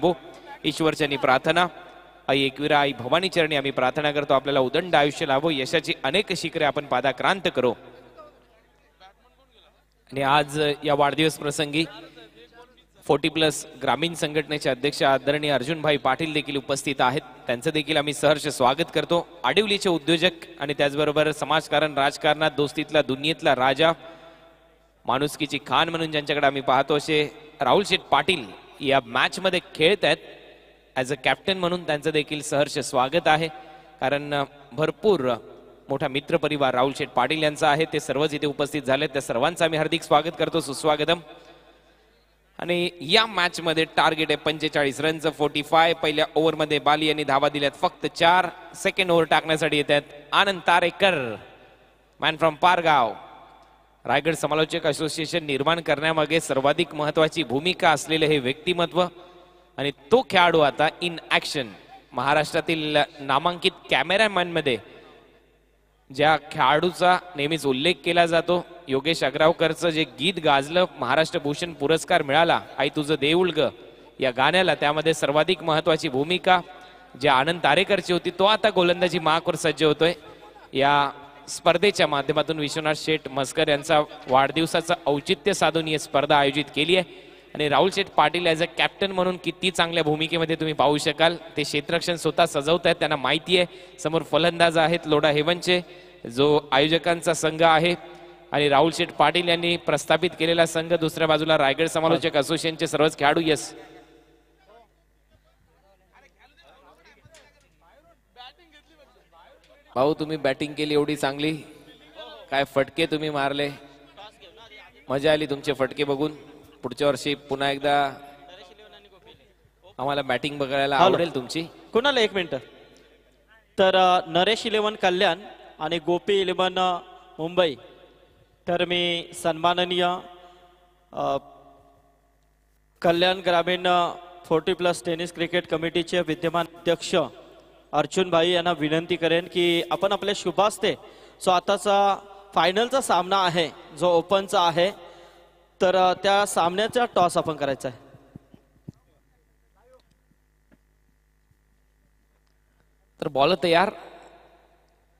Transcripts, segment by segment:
लाभो ईश्वरचरणी प्रार्थना. आई एकविरा आई भवानी चरणी आम्ही प्रार्थना करतो. आपल्याला उदंड आयुष्य लाभो यशाची अनेक शिखरे आपण पादाक्रांत करो. आणि आज या वाढदिवस प्रसंगी फोर्टी प्लस ग्रामीण संघटनेचे अध्यक्ष आदरणीय अर्जुनभाई पाटील देखील उपस्थित आहेत. त्यांचं देखील आम्ही सहर्ष स्वागत करतो. आडिवलीचे उद्योजक आणि त्याचबरोबर समाजकारण राजकारणात दोस्तीतला दुनियेतला राजा माणुसकीची खान म्हणून ज्यांच्याकडे आम्ही पाहतो असे राहुल शेठ पाटील या मॅचमध्ये खेळत आहेत ॲज अ कॅप्टन म्हणून त्यांचं देखील सहर्ष स्वागत आहे. कारण भरपूर मोठा मित्रपरिवार राहुल शेठ पाटील यांचा आहे. ते सर्वच इथे उपस्थित झाले त्या सर्वांचं आम्ही हार्दिक स्वागत करतो. सुस्वागतम. आणि या मॅचमध्ये टार्गेट आहे पंचेचाळीस रनचं फोर्टी फाय पहिल्या ओव्हरमध्ये बाली यांनी धावा दिल्यात. फक्त चार सेकंड ओव्हर टाकण्यासाठी येत आहेत Anand Tarekar. Man from Pargaon. Raigad समालोचक असोसिएशन निर्माण करण्यामागे सर्वाधिक महत्वाची भूमिका असलेले हे व्यक्तिमत्व आणि तो खेळाडू आता इन ऍक्शन महाराष्ट्रातील नामांकित कॅमेरामॅनमध्ये ज्या खेळाडूचा नेहमीच उल्लेख केला जातो योगेश अग्रावकरचं जे गीत गाजलं महाराष्ट्र भूषण पुरस्कार मिळाला आई तुझं देऊळ ग या गाण्याला त्यामध्ये सर्वाधिक महत्वाची भूमिका जे आनंद तारेकरची होती तो आता गोलंदाजी माकवर सज्ज होतोय. या स्पर्धेच्या माध्यमातून विश्वनाथ शेठ मस्कर यांचा वाढदिवसाचं औचित्य साधून ही स्पर्धा आयोजित केली आहे. आणि Rahul Sheth Patil as a captain म्हणून किती चांगल्या भूमिकेमध्ये तुम्ही पाहू शकाल. ते क्षेत्ररक्षण स्वतः सजवत आहेत त्यांना माहिती आहे. समोर फलंदाज आहेत लोढा हेवनचे जो आयोजकांचा संघ आहे. आणि राहुल शेठ पाटील यांनी प्रस्थापित केलेला संघ दुसऱ्या बाजूला रायगड समालोचक असोसिएशनचे सर्वच खेळाडू यस भाऊ तुम्ही बॅटिंग केली एवढी चांगली. काय फटके तुम्ही मारले. मजा आली तुमचे फटके बघून. पुढच्या वर्षी पुन्हा एकदा आम्हाला बॅटिंग बघायला. आवडेल तुमची. कुणाला एक मिनिट? तर नरेश इलेव्हन कल्याण आणि गोपी इलेव्हन अ, मुंबई. तर मी सन्माननीय कल्याण ग्रामीण फोर्टी प्लस टेनिस क्रिकेट कमिटीचे विद्यमान अध्यक्ष अर्जुन भाई यांना विनंती करेन की आपण आपल्या शुभास्ते जो आताचा फायनलचा सामना आहे जो ओपनचा आहे तर त्या सामन्याचा टॉस आपण करायचा आहे. तर बॉल तयार?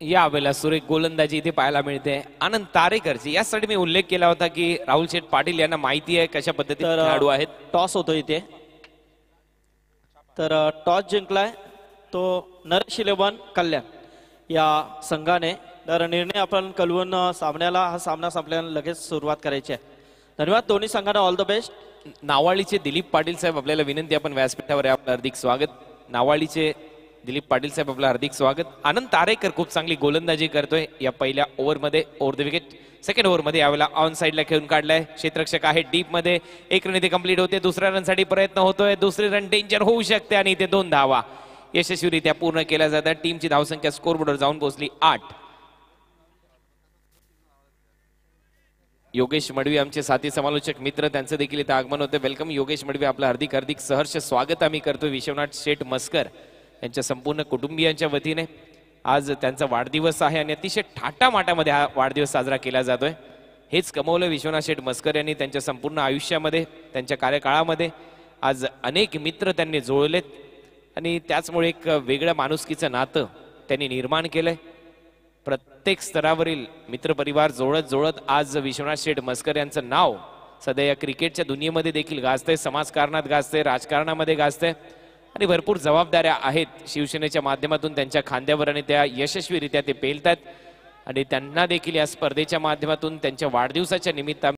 या वेळेला सुरेख गोलंदाजी इथे पाहायला मिळते. आनंद तारेकरची यासाठी मी उल्लेख केला होता की राहुल शेठ पाटील यांना माहिती आहे कशा पद्धतीने खेळाडू आहेत. टॉस होतो इथे. तर टॉस जिंकलाय. तो नरेश इलेव्हन कल्याण. या संघाने तर निर्णय आपण कलवून सामन्याला हा सामना संपल्यानं लगेच सुरुवात करायची आहे. धन्यवाद दोन्ही संघांना ऑल द बेस्ट नावाळीचे दिलीप पाटील साहेब आपल्याला विनंती आपण व्यासपीठावर आपलं हार्दिक स्वागत. नावाळीचे दिलीप पाटील साहेब आपलं हार्दिक स्वागत. आनंद तारेकर खूप चांगली गोलंदाजी करतोय या पहिल्या ओव्हरमध्ये ओव्हर द विकेट. सेकंड ओव्हरमध्ये यावेळेला ऑन साईडला खेळून काढलाय. क्षेत्रक्षक आहे डीपमध्ये. एक रन इथे कंप्लीट होते दुसऱ्या रनसाठी प्रयत्न होतोय. दुसरी रन डेंजर होऊ शकते आणि इथे दोन धावा. यशस्वीरित्या पूर्ण केल्या जातात. टीमची धावसंख्या स्कोरबोर्डवर जाऊन पोहोचली आठ. योगेश मडवी आमचे साथी समालोचक मित्र त्यांचं देखील इथं आगमन होतं. वेलकम योगेश मडवी आपलं हार्दिक हार्दिक सहर्ष स्वागत आम्ही करतो विश्वनाथ शेठ मस्कर यांच्या संपूर्ण कुटुंबियांच्या वतीने. आज त्यांचा वाढदिवस आहे आणि अतिशय थाटामाटामध्ये हा वाढदिवस साजरा केला जातोय. हेच कमवलं विश्वनाथ शेठ मस्कर यांनी त्यांच्या संपूर्ण आयुष्यामध्ये त्यांच्या कार्यकाळामध्ये. आज अनेक मित्र त्यांनी जुळलेत. आणि त्याचमुळे एक वेगळं माणुसकीचं नातं त्यांनी निर्माण केलंय. प्रत्येक स्तरावरील मित्रपरिवार जोडत जोडत आज विश्वनाथ शेठ मस्कर यांचं नाव सध्या या क्रिकेटच्या दुनियेमध्ये देखील गाजतंय समाजकारणात गाजतंय राजकारणामध्ये गाजतंय आणि भरपूर जबाबदाऱ्या आहेत शिवसेनेच्या माध्यमातून त्यांच्या खांद्यावर आणि त्या यशस्वीरित्या ते पेलतात आणि त्यांना देखील या स्पर्धेच्या माध्यमातून त्यांच्या वाढदिवसाच्या निमित्ता